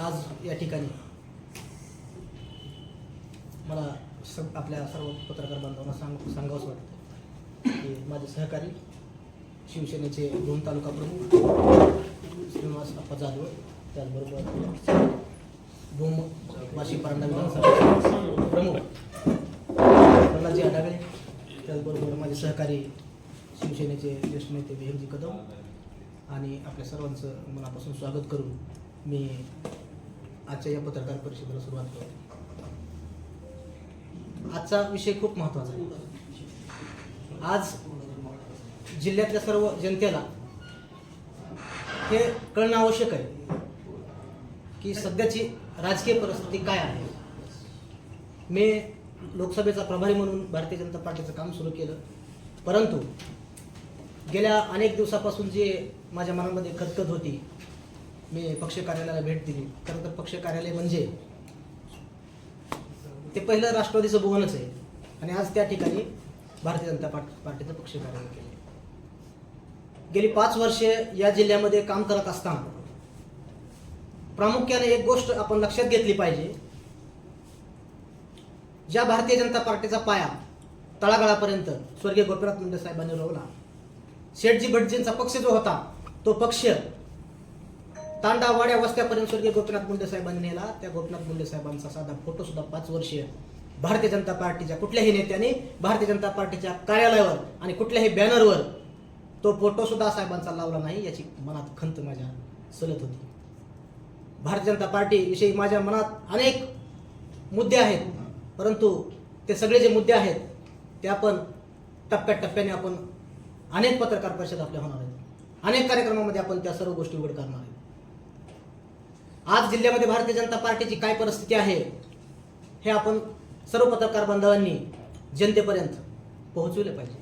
आज या ठिकाणी मला स आपल्या सर्व पत्रकार बांधवांना सांग सांगावंच वाटतं की माझे सहकारी शिवसेनेचे दोन तालुका प्रमुख श्रीनिवास अप्पा जाधव त्याचबरोबर भूम वाशी परांडा विधानसभा प्रमुख प्रल्हादजी आढागळे त्याचबरोबर माझे सहकारी शिवसेनेचे ज्येष्ठ नेते विहेमजी कदम आणि आपल्या सर्वांचं मनापासून स्वागत करून मी आजच्या या पत्रकार परिषदेला सुरुवात करतो आजचा विषय खूप महत्त्वाचा आहे. आज जिल्ह्यातल्या सर्व जनतेला हे कळणं आवश्यक आहे की सध्याची राजकीय परिस्थिती काय आहे. मी लोकसभेचा प्रभारी म्हणून भारतीय जनता पार्टीचं काम सुरू केलं. परंतु गेल्या अनेक दिवसापासून जे माझ्या मनामध्ये खदखद होती मी पक्ष कार्यालयाला भेट दिली. खरं तर पक्ष कार्यालय म्हणजे ते पहिलं राष्ट्रवादीचं भुवनच आहे. आणि आज त्या ठिकाणी भारतीय जनता पार्टीचं पक्ष कार्यालय केले गेली पाच वर्षे या जिल्ह्यामध्ये काम करत असताना प्रामुख्याने एक गोष्ट आपण लक्षात घेतली पाहिजे. ज्या भारतीय जनता पार्टीचा पाया तळागाळापर्यंत स्वर्गीय गोपीनाथ मुंडे साहेबांनी रोवला शेठजी भटजींचा पक्ष जो होता तो पक्ष तांडावाड्या वस्त्यापर्यंत स्वर्गीय गोपीनाथ मुंडे साहेबांनी नेला. त्या गोपीनाथ मुंडे साहेबांचा साधा फोटो सुद्धा पाच वर्षीय भारतीय जनता पार्टीच्या कुठल्याही नेत्याने भारतीय जनता पार्टीच्या कार्यालयावर आणि कुठल्याही बॅनरवर तो फोटो सुद्धा साहेबांचा लावला नाही याची मनात खंत माझ्या सलत होती. भारतीय जनता पार्टी विषयी माझ्या मनात अनेक मुद्दे आहेत परंतु ते सगळे जे मुद्दे आहेत ते आपण टप्प्याटप्प्याने आपण अनेक पत्रकार परिषद आपल्या होणार आहेत. अनेक कार्यक्रमामध्ये आपण त्या सर्व गोष्टी उघड करणार आहेत. आज जिल्ह्यामध्ये भारतीय जनता पार्टीची काय परिस्थिती आहे हे आपण सर्व पत्रकार बांधवांनी जनतेपर्यंत पोहोचवले पाहिजे.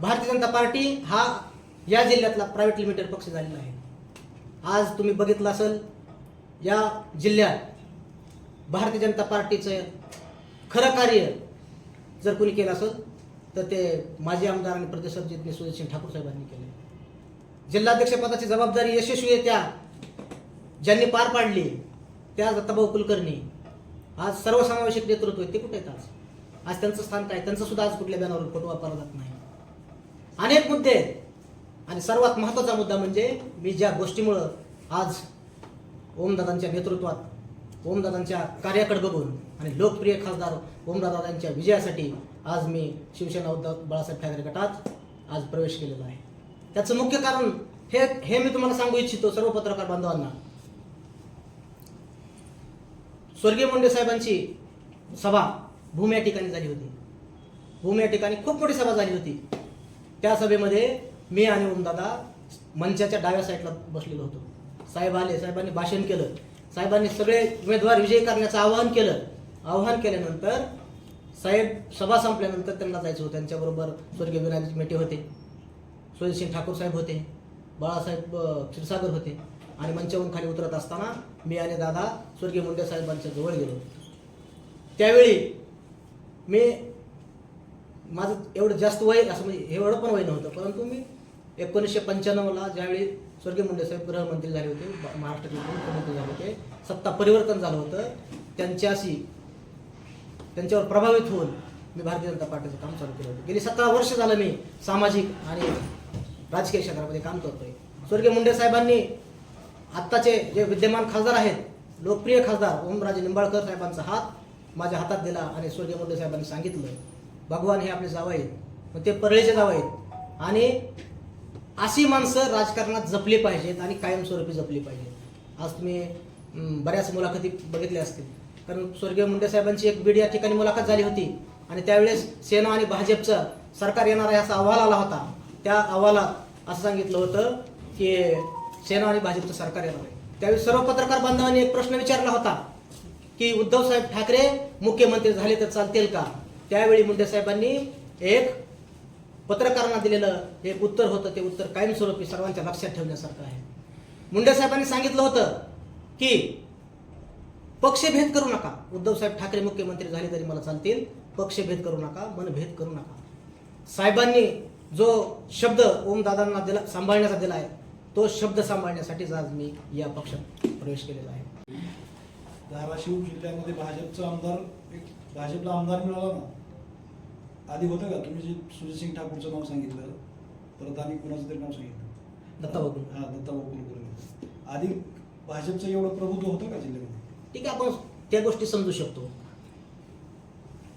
भारतीय जनता पार्टी हा या जिल्ह्यातला प्रायव्हेट लिमिटेड पक्ष झालेला आहे. आज तुम्ही बघितलं असेल या जिल्ह्यात भारतीय जनता पार्टीचं खरं कार्य जर कोणी केलं असेल तर ते माजी आमदार आणि प्रदेशाध्यक्ष सुदर्शन ठाकूर साहेबांनी केले जिल्हाध्यक्षपदाची जबाबदारी यशस्वीरित्या ज्यांनी पार पाडली त्या दत्ताभाऊ कुलकर्णी आज सर्वसमावेशक नेतृत्व आहे ते कुठे आहेत आज? आज त्यांचं स्थान काय? त्यांचं सुद्धा आज कुठल्या बॅनरवर फोटो वापरला जात नाही. अनेक मुद्दे आहेत. आणि सर्वात महत्त्वाचा मुद्दा म्हणजे मी ज्या गोष्टीमुळं आज ओमदादांच्या नेतृत्वात ओमदादांच्या कार्याकडे बघून आणि लोकप्रिय खासदार ओमदादांच्या विजयासाठी आज मी शिवसेना उद्धव बाळासाहेब ठाकरे गटात आज प्रवेश केलेला आहे. त्याचं मुख्य कारण हे हे मी तुम्हाला सांगू इच्छितो सर्व पत्रकार बांधवांना. स्वर्गीय मुंडे साहेबांची सभा भूम या ठिकाणी झाली होती. भूम या ठिकाणी खूप मोठी सभा झाली होती. त्या सभेमध्ये मी आणि ओमदादा मंचाच्या डाव्या साईडला बसलेलो होतो. साहेब आले साहेबांनी भाषण केलं. साहेबांनी सगळे उमेदवार विजयी करण्याचं आवाहन केलं. आवाहन केल्यानंतर साहेब सभा संपल्यानंतर त्यांना जायचं होतं. त्यांच्याबरोबर स्वर्गीय विनायक मेटे होते सुरेशसिंग ठाकूर साहेब होते. बाळासाहेब क्षीरसागर होते. आणि मंचावरून खाली उतरत असताना मी आणि दादा स्वर्गीय मुंडे साहेबांच्या जवळ गेलो. त्यावेळी मी माझं एवढं जास्त वय असं म्हणजे एवढं पण वय नव्हतं परंतु मी एकोणीसशे पंच्याण्णवला ज्यावेळी स्वर्गीय मुंडे साहेब गृहमंत्री झाले होते ब- महाराष्ट्राचे मुख्यमंत्री झाले होते सत्ता परिवर्तन झालं होतं त्यांच्याशी त्यांच्यावर प्रभावित होऊन मी भारतीय जनता पार्टीचं काम चालू केलं होतं. गेली सतरा वर्ष झालं मी सामाजिक आणि राजकीय क्षेत्रामध्ये काम करतोय. स्वर्गीय मुंडे साहेबांनी आत्ताचे जे विद्यमान खासदार आहेत लोकप्रिय खासदार ओमराजे निंबाळकर साहेबांचा हात माझ्या हातात दिला आणि स्वर्गीय मुंडे साहेबांनी सांगितलं. भगवान हे आपले जावं आहेत मग ते परळीचे जावं आहेत. आणि अशी माणसं राजकारणात जपली पाहिजेत आणि कायमस्वरूपी जपली पाहिजेत. आज तुम्ही बऱ्याच मुलाखती बघितल्या असतील. कारण स्वर्गीय मुंडे साहेबांची एक बीड या ठिकाणी मुलाखत झाली होती आणि त्यावेळेस सेना आणि भाजपचं सरकार येणार आहे असा अहवाल आला होता. त्या अहवालात असं सांगितलं होतं की सेना आणि भाजपचं सरकार येणार आहे. त्यावेळी सर्व पत्रकार बांधवांनी एक प्रश्न विचारला होता की उद्धव साहेब ठाकरे मुख्यमंत्री झाले तर चालतील का? त्यावेळी मुंडे साहेबांनी एक पत्रकारांना दिलेलं एक उत्तर होतं. ते उत्तर कायमस्वरूपी सर्वांच्या लक्षात ठेवण्यासारखं आहे. मुंडे साहेबांनी सांगितलं होतं की पक्षभेद करू नका. उद्धव साहेब ठाकरे मुख्यमंत्री झाले तरी मला चालतील. पक्षभेद करू नका मनभेद करू नका. साहेबांनी जो शब्द ओमदादांना दिला सांभाळण्याचा दिला आहे तो शब्द सांभाळण्यासाठीच आज मी या पक्षात प्रवेश केलेला आहे. धाराशिव जिल्ह्यामध्ये भाजपचा आमदार एक भाजपला आमदार मिळाला ना? आधी होतं का? तुम्ही जे सुजितसिंग ठाकूरचं नाव सांगितलं परत आणि कुणाचं तरी नाव सांगितलं? दत्ता बघून हा दत्ता कुलकर्णी आधी भाजपचं एवढं प्रभुत्व होतं का जिल्ह्यामध्ये? ठीक आहे आपण त्या गोष्टी समजू शकतो.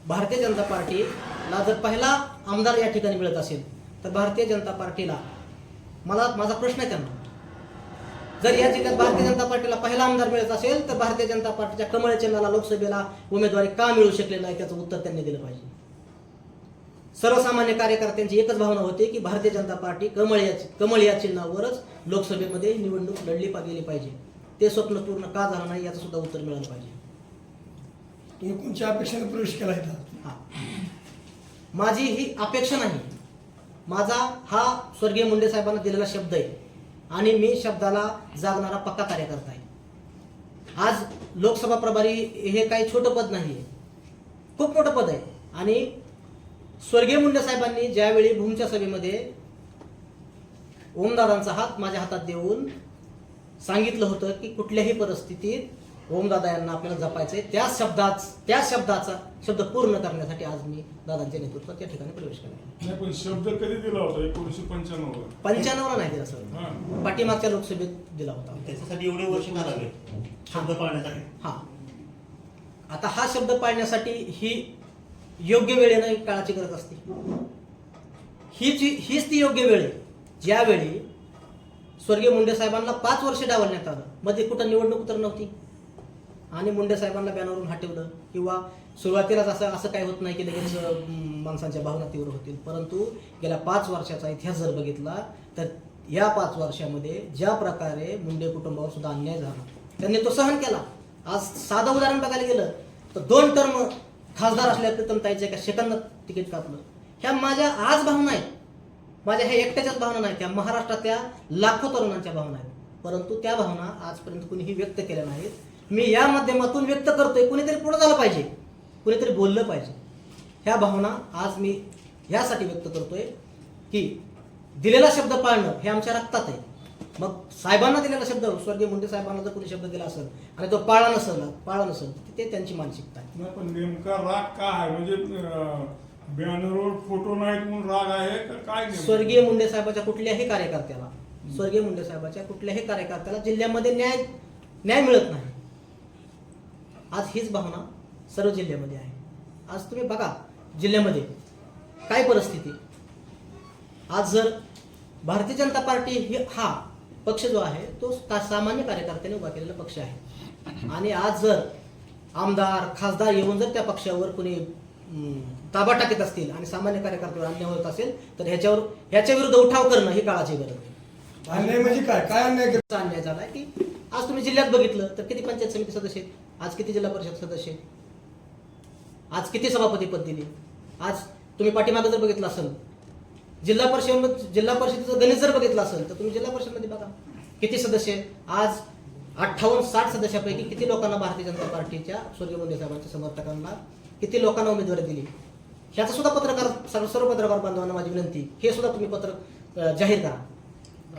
भारतीय जनता पार्टीला जर पहिला आमदार या ठिकाणी मिळत असेल तर भारतीय जनता पार्टीला मला माझा प्रश्न आहे त्यांना. जर या जिल्ह्यात भारतीय जनता पार्टीला पहिला आमदार मिळत असेल तर भारतीय जनता पार्टीच्या कमळ चिन्हाला लोकसभेला उमेदवारी का मिळू शकले नाही त्याचं उत्तर त्यांनी दिलं पाहिजे. सर्वसामान्य कार्यकर्त्यांची एकच भावना होती की भारतीय जनता पार्टी कमळ या कमळ या चिन्हावरच लोकसभेमध्ये निवडणूक लढली गेली पाहिजे. ते स्वप्न पूर्ण का झालं नाही याचं सुद्धा उत्तर मिळालं पाहिजे. तुम्ही कोणत्या अपेक्षेने प्रवेश केला. माझी ही अपेक्षा नाही. माझा हा स्वर्गीय मुंडे साहेबांना दिलेला शब्द आहे. आणि मी शब्दाला जागणारा पक्का कार्यकर्ता आहे. आज लोकसभा प्रभारी हे काही छोटं पद नाही आहे. खूप मोठं पद आहे. आणि स्वर्गीय मुंडे साहेबांनी ज्यावेळी भूमच्या सभेमध्ये ओमदादांचा हात माझ्या हातात देऊन सांगितलं होतं की कुठल्याही परिस्थितीत ओमदादा यांना आपल्याला जपायचंय. त्या शब्दाच त्या शब्दाचा शब्द पूर्ण करण्यासाठी आज मी दादांच्या नेतृत्वात त्या ठिकाणी प्रवेश केला. नाही पण शब्द कधी दिला होता? एकोणीसशे पंच्याण्णव पंच्याण्णवला नाही दिला सर हा. पाठीमागच्या लोकसभेत दिला होता. त्याच्यासाठी एवढे वर्ष का लागले? शब्द पाळण्यासाठी. हा. आता हा शब्द पाळण्यासाठी ही योग्य वेळेनं काळाची गरज असते. हीच हीच ती योग्य वेळ आहे. ज्यावेळी स्वर्गीय मुंडे साहेबांना पाच वर्ष डावलण्यात आलं मध्ये कुठं निवडणूक तर नव्हती. आणि मुंडे साहेबांना बॅनरवरून हटवलं किंवा सुरुवातीलाच असं असं काही होत नाही की लगेच माणसांच्या भावना तीव्र होतील. परंतु गेल्या पाच वर्षाचा इतिहास जर बघितला तर या पाच वर्षामध्ये ज्या प्रकारे मुंडे कुटुंबावर सुद्धा अन्याय झाला त्यांनी तो सहन केला. आज साधं उदाहरण बघायला गेलं तर दोन टर्म खासदार असल्या प्रीतमताईच्या एका सेकंदात तिकीट कापलं. ह्या माझ्या आज भावना आहेत. माझ्या ह्या एकट्याच्याच भावना नाहीत. त्या महाराष्ट्रातल्या लाखो तरुणांच्या भावना आहेत. परंतु त्या भावना आजपर्यंत कुणीही व्यक्त केल्या नाहीत. मी या माध्यमातून व्यक्त करतोय कुणीतरी पुढे झालं पाहिजे कुणीतरी बोललं पाहिजे. ह्या भावना आज मी ह्यासाठी व्यक्त करतोय की दिलेला शब्द पाळणं हे आमच्या रक्तात आहे. मग साहेबांना दिलेला शब्द स्वर्गीय मुंडे साहेबांना जर कोणी शब्द दिला असेल आणि तो पाळला नसेल पाळला नसेल ते त्यांची मानसिकता आहे. पण नेमका राग का आहे? म्हणजे बॅनरवर फोटो नाहीत म्हणून राग आहे का काय? स्वर्गीय मुंडे साहेबाच्या कुठल्याही कार्यकर्त्याला स्वर्गीय मुंडे साहेबाच्या कुठल्याही कार्यकर्त्याला जिल्ह्यामध्ये न्याय न्याय मिळत नाही. आज हीच भावना सर्व जिल्ह्यामध्ये आहे. आज तुम्ही बघा जिल्ह्यामध्ये काय परिस्थिती? आज जर भारतीय जनता पार्टी ही हा पक्ष जो आहे तो का- सामान्य कार्यकर्त्याने उभा केलेला पक्ष आहे. आणि आज जर आमदार खासदार येऊन जर त्या पक्षावर कोणी ताबा टाकीत असतील आणि सामान्य कार्यकर्त्यावर अन्याय होत असेल तर ह्याच्यावर ह्याच्या विरुद्ध उठाव करणं ही काळाची गरज आहे. अन्याय म्हणजे काय? काय अन्याय अन्याय झाला की आज तुम्ही जिल्ह्यात बघितलं तर किती पंचायत समिती सदस्य आहेत? आज किती जिल्हा परिषद सदस्य आज किती सभापती पद दिली? आज तुम्ही पाठीमागं जर बघितलं असेल जिल्हा परिषद जिल्हा परिषदेचं गणित जर बघितलं असेल तर तुम्ही जिल्हा परिषदमध्ये बघा. किती सदस्य आज अठ्ठावन्न साठ सदस्यापैकी किती लोकांना भारतीय जनता पार्टीच्या स्वर्गीय मुंडे साहेबांच्या समर्थकांना किती लोकांना उमेदवारी दिली? ह्याचं सुद्धा पत्रकार सर्व सर्व पत्रकार बांधवांना माझी विनंती हे सुद्धा तुम्ही पत्र जाहीर करा.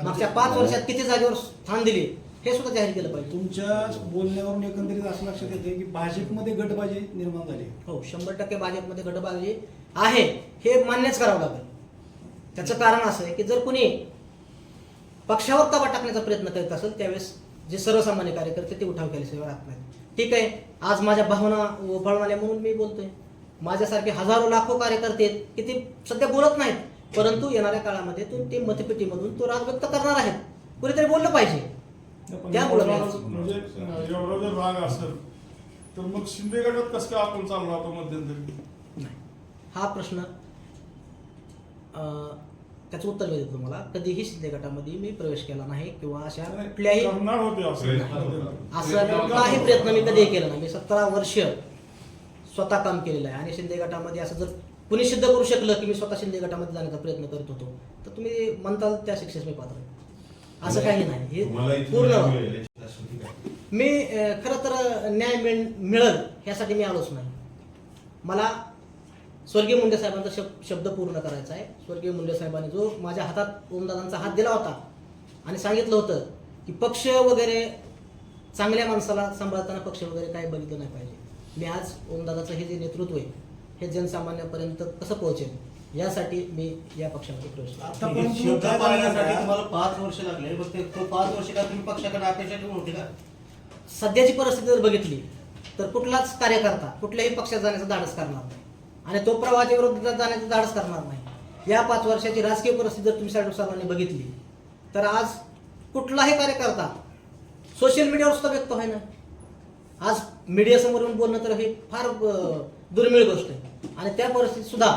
मागच्या पाच वर्षात किती जागेवर स्थान दिले? हे सुद्धा जाहीर केलं पाहिजे. तुमच्या बोलण्यावरून एकंदरीत असं लक्षात येते की भाजपमध्ये गटबाजी निर्माण झाली. हो शंभर टक्के भाजपमध्ये गटबाजी आहे. हे मान्यच करावं लागेल. त्याचं कारण असं आहे की जर कुणी पक्षावर तबा टाकण्याचा प्रयत्न करीत असेल त्यावेळेस जे सर्वसामान्य कार्यकर्ते ते उठाव केल्याशिवाय राहत नाहीत. ठीक आहे आज माझ्या भावना आल्या म्हणून मी बोलतोय. माझ्यासारखे हजारो लाखो कार्यकर्ते आहेत की ते सध्या बोलत नाहीत. परंतु येणाऱ्या काळामध्ये तो ते मतपेटीमधून तो राग व्यक्त करणार आहेत. कुणीतरी बोललं पाहिजे. त्यामुळं म्हणजे एवढा जर राग असेल तर मग शिंदे गटात कसं काय आपण चाललो मध्यंतरी? नाही. हा प्रश्न अं, त्याचं उत्तर मी देतो तुम्हाला. कधीही शिंदे गटामध्ये मी प्रवेश केला नाही किंवा अशा कुठल्याही असं. असं कुठलाही प्रयत्न मी कधीही केला नाही. मी सतरा वर्ष स्वतः काम केलेलं आहे आणि शिंदे गटामध्ये असं जर कुणी सिद्ध करू शकलं की मी स्वतः शिंदे गटामध्ये जाण्याचा प्रयत्न करत होतो तर तुम्ही म्हणताल त्या शिक्षेस मी पात्र आहे. असं काही नाही. हे पूर्ण? मी खरं तर न्याय मिळ मिळल ह्यासाठी मी आलोच नाही. मला स्वर्गीय मुंडे साहेबांचा शब शब्द पूर्ण करायचा आहे. स्वर्गीय मुंडे साहेबांनी जो माझ्या हातात ओमदादांचा हात दिला होता आणि सांगितलं होतं की पक्ष वगैरे चांगल्या माणसाला सांभाळताना पक्ष वगैरे काय बघितलं नाही पाहिजे. मी आज ओमदादाचं हे जे नेतृत्व आहे हे जनसामान्यापर्यंत कसं पोहोचेल? यासाठी मी या पक्षामध्ये प्रवेश केला. आतापर्यंत शब्द काय झालेलं पाळण्यासाठी आहे? तुम्हाला पाच वर्ष लागले. मग ते तो पाच वर्ष का तुम्ही पक्षाकडे अपेक्षा ठेवून होते का? सध्याची परिस्थिती जर बघितली तर कुठलाच कार्यकर्ता कुठल्याही पक्षात जाण्याचं धाडस करणार नाही. आणि तो प्रवाहाच्या विरोधात जाण्याचं धाडस करणार नाही. या पाच वर्षाची राजकीय परिस्थिती जर तुम्ही साडू सर्वांनी बघितली तर आज कुठलाही कार्यकर्ता सोशल मीडियावर सुद्धा व्यक्त ना आज मीडियासमोर येऊन बोलणं तर हे फार अं, दुर्मिळ गोष्ट आहे. आणि त्या परिस्थितीत सुद्धा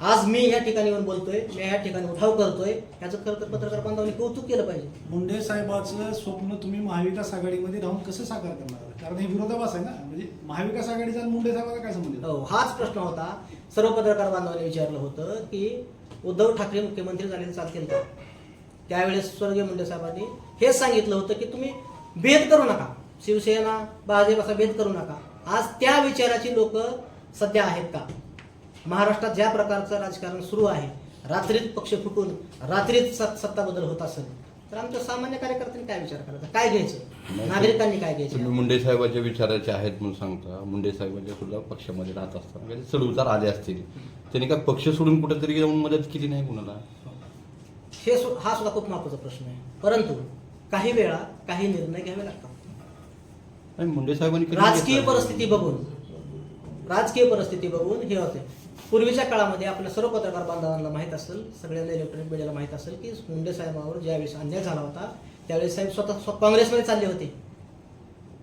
आज मी या ठिकाणी येऊन बोलतोय मी या ठिकाणी उठाव करतोय याचं खरं तर पत्रकार बांधवांनी कौतुक केलं पाहिजे. मुंडे साहेबाचं स्वप्न तुम्ही महाविकास आघाडीमध्ये राहून कसं साकार करणार? कारण हे विरोधाभास आहे ना? म्हणजे महाविकास आघाडीचा मुंडे साहेबाचा काय संबंध? हो हाच प्रश्न होता. सर्व पत्रकार बांधवांनी विचारलं होतं की उद्धव ठाकरे मुख्यमंत्री झालेले चालतील का? त्यावेळेस स्वर्गीय मुंडे साहेबांनी हेच सांगितलं होतं की तुम्ही भेद करू नका. शिवसेना भाजप असा भेद करू नका. आज त्या विचाराची लोक सध्या आहेत का? महाराष्ट्रात ज्या प्रकारचं राजकारण सुरू आहे रात्रीत पक्ष फुटून रात्रीत सत सत्ता बदल होत असेल तर आमच्या सामान्य कार्यकर्त्यांनी काय विचार करायचा? काय घ्यायचं? नागरिकांनी काय घ्यायचं? मुंडे साहेबाच्या विचाराचे आहेत म्हणून सांगता. मुंडे साहेबांच्या सुद्धा पक्षामध्ये राहत असताना काही चढउतार आले असतील. त्यांनी काय पक्ष सोडून कुठेतरी जाऊन मदत केली नाही कुणाला? हे हा सुद्धा खूप महत्त्वाचा प्रश्न आहे. परंतु काही वेळा काही निर्णय घ्यावे लागतात. आणि मुंडे साहेबांनी राजकीय? परिस्थिती बघून राजकीय परिस्थिती बघून हे होते. पूर्वीच्या काळामध्ये आपल्या सर्व पत्रकार बांधवांना माहीत असेल सगळ्यांना इलेक्ट्रॉनिक मीडियाला माहीत असेल की मुंडे साहेबांवर ज्यावेळेस अन्याय झाला होता त्यावेळेस साहेब स्वतः स्व- काँग्रेसमध्ये चालले होते.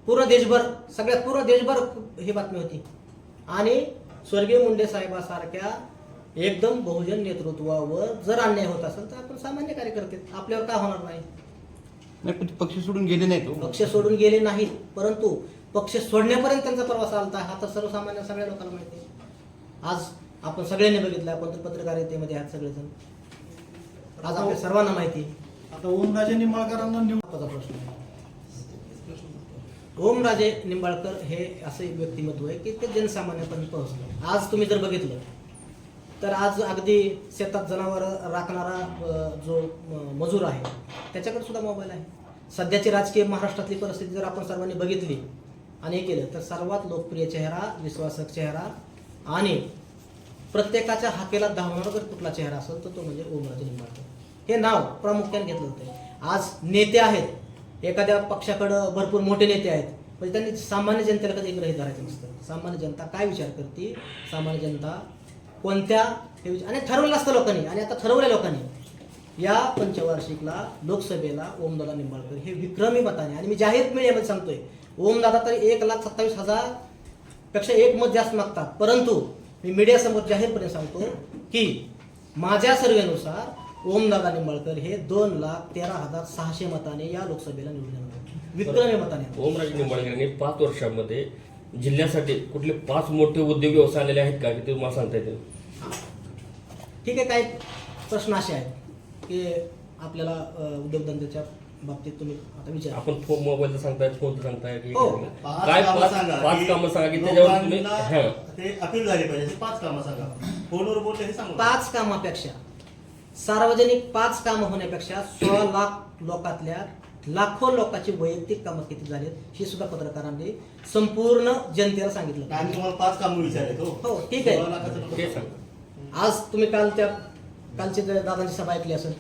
पूर्ण देशभर सगळ्यात पूर्ण देशभर ही बातमी होती. आणि स्वर्गीय मुंडे साहेबासारख्या एकदम बहुजन नेतृत्वावर जर अन्याय होत असेल तर आपण सामान्य कार्यकर्ते आपल्यावर काय होणार नाही? पक्ष सोडून गेले नाही तो पक्ष सोडून गेले नाहीत परंतु पक्ष सोडण्यापर्यंत त्यांचा प्रवास आलता हा तर सर्वसामान्य सगळ्या लोकांना माहिती आहे. आज आपण सगळ्यांनी बघितलं आपण तर पत्रकारितेमध्ये आहात सगळेजण. आज आपल्या सर्वांना माहिती. आता ओमराजे निंबाळकरांना निवड महत्त्वाचा प्रश्न ओमराजे निंबाळकर हे असं एक व्यक्तिमत्व आहे की ते जनसामान्यापर्यंत पोहोचलं. आज तुम्ही जर बघितलं तर आज अगदी शेतात जनावर राखणारा जो मजूर आहे त्याच्याकडे सुद्धा मोबाईल आहे. सध्याची राजकीय महाराष्ट्रातली परिस्थिती जर आपण सर्वांनी बघितली आणि हे केलं तर सर्वात लोकप्रिय चेहरा विश्वासक चेहरा आणि प्रत्येकाच्या हाकेला धावणारा जर कुठला चेहरा असेल तर तो म्हणजे ओमराजे निंबाळकर. हे नाव प्रामुख्याने घेतलं होतं आज नेते आहेत. एखाद्या पक्षाकडं भरपूर मोठे नेते आहेत. म्हणजे त्यांनी सामान्य जनतेला कधी ग्रहित धरायचं नसतं. सामान्य जनता काय विचार करते? सामान्य जनता कोणत्या हे विचार आणि ठरवलं असतं लोकांनी. आणि आता ठरवल्या लोकांनी. या पंचवार्षिकला लोकसभेला ओमदादा निंबाळकर हे विक्रमी मताने आणि मी जाहीर मीडियामध्ये सांगतोय. ओमदादा तरी एक लाख सत्तावीस हजारपेक्षा एक मत जास्त मागतात. परंतु मी मीडियासमोर जाहीरपणे सांगतो की माझ्या सर्वेनुसार ओमदादा निंबाळकर हे दोन लाख तेरा हजार सहाशे मताने या लोकसभेला निवडून येणार विक्रमी मताने. ओमराजे निंबाळकर यांनी पाच वर्षामध्ये जिल्ह्यासाठी कुठले पाच मोठे उद्योग व्यवसाय आलेले आहेत का? ते मला सांगता येतील. ठीक आहे काही प्रश्न असे आहेत की आपल्याला उद्योगधंद्याच्या बाबतीत तुम्ही आता विचार. आपण फोन मोबाईलचं सांगताय फोनचं सांगताय हो. पाच काय कामं पाच सांगा. पाच कामं सांगा की त्याच्यावर तुम्ही लोकांना हां. ते अपील झाले पाहिजे अशी पाच कामं सांगा. फोनवर बोलले हे सांगा पाच कामापेक्षा. सार्वजनिक पाच कामं होण्यापेक्षा सोळा लाख लोकातल्या लाखो लोकांची वैयक्तिक कामं किती झालीत हे सुद्धा पत्रकारांनी संपूर्ण जनतेला सांगितलं. आम्ही तुम्हाला पाच कामं विचारले हो. हो, ठीक आहे. ते सांगा. आज तुम्ही काल त्या कालची दादांची सभा ऐकली असेल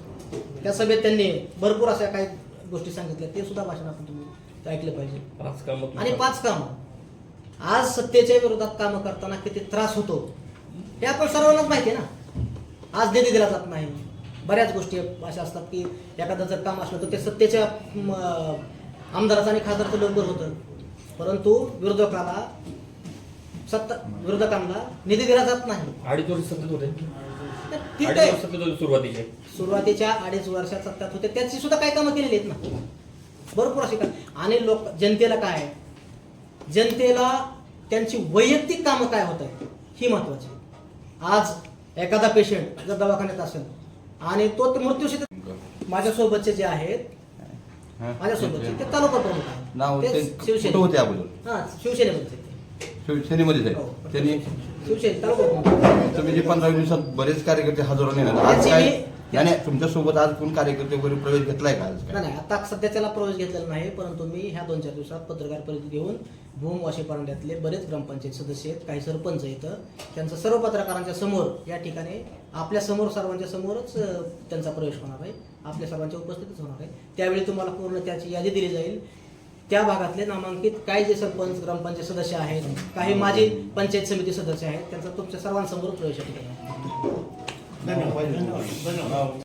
त्या सभेत त्यांनी भरपूर अशा काही गोष्टी सांगितल्या ते सुद्धा भाषण आपण तुम्ही ते ऐकलं पाहिजे. पाच कामं आणि. पाच कामं. आज सत्तेच्या विरोधात कामं करताना किती त्रास होतो हे आपण सर्वांनाच माहिती आहे ना. आज निधी दिला जात नाही बऱ्याच गोष्टी अशा असतात की एखादं जर काम असलं तर ते सत्तेच्या आमदाराचं आणि खासदारचं लवकर होतं. परंतु विरोधकाला सत्ता विरोधकांना निधी दिला जात नाही. अडीच वर्ष सतत होते. तर ठीक अडीच आहे. सुरुवातीचे. सुरुवातीच्या अडीच वर्षात सत्तात होते. त्याची सुद्धा काही कामं केलेली आहेत ना? भरपूर अशी काम. आणि लोक जनतेला काय आहे? जनतेला त्यांची वैयक्तिक कामं काय होत आहेत? ही महत्वाची आज एखादा पेशंट जर दवाखान्यात असेल आणि तो ते मृत्यूशी माझ्यासोबतचे जे आहेत हा? माझ्यासोबतचे ते तालुका प्रमुख नाव आहेत ते ते कुठं शिवसेने होते अगोदर? हा शिवसेनेमध्ये. शिवसेनेमध्येच हो. आहे त्यांनी तुम्ही जे पंधरा दिवसात बरेच कार्यकर्ते हजारो आज काय नाही नाही तुमच्यासोबत आज कोण कार्यकर्ते वगैरे प्रवेश घेतलाय का आज? नाही आता सध्या त्याला प्रवेश घेतलेला नाही परंतु मी ह्या दोन चार दिवसात पत्रकार परिषद घेऊन भूम वाशी पारंड्यातले बरेच ग्रामपंचायत सदस्य आहेत काही सरपंच आहेत. त्यांचं सर्व पत्रकारांच्या समोर या ठिकाणी आपल्यासमोर सर्वांच्या समोरच त्यांचा प्रवेश होणार आहे. आपल्या सर्वांच्या उपस्थितीच होणार आहे. त्यावेळी तुम्हाला पूर्ण त्याची यादी दिली जाईल. त्या भागातले नामांकित काही जे सरपंच ग्रामपंचायत सदस्य आहेत काही माजी पंचायत समिती सदस्य आहेत त्यांचा तुमच्या सर्वांसमोर प्रवेश आहे. धन्यवाद. धन्यवाद.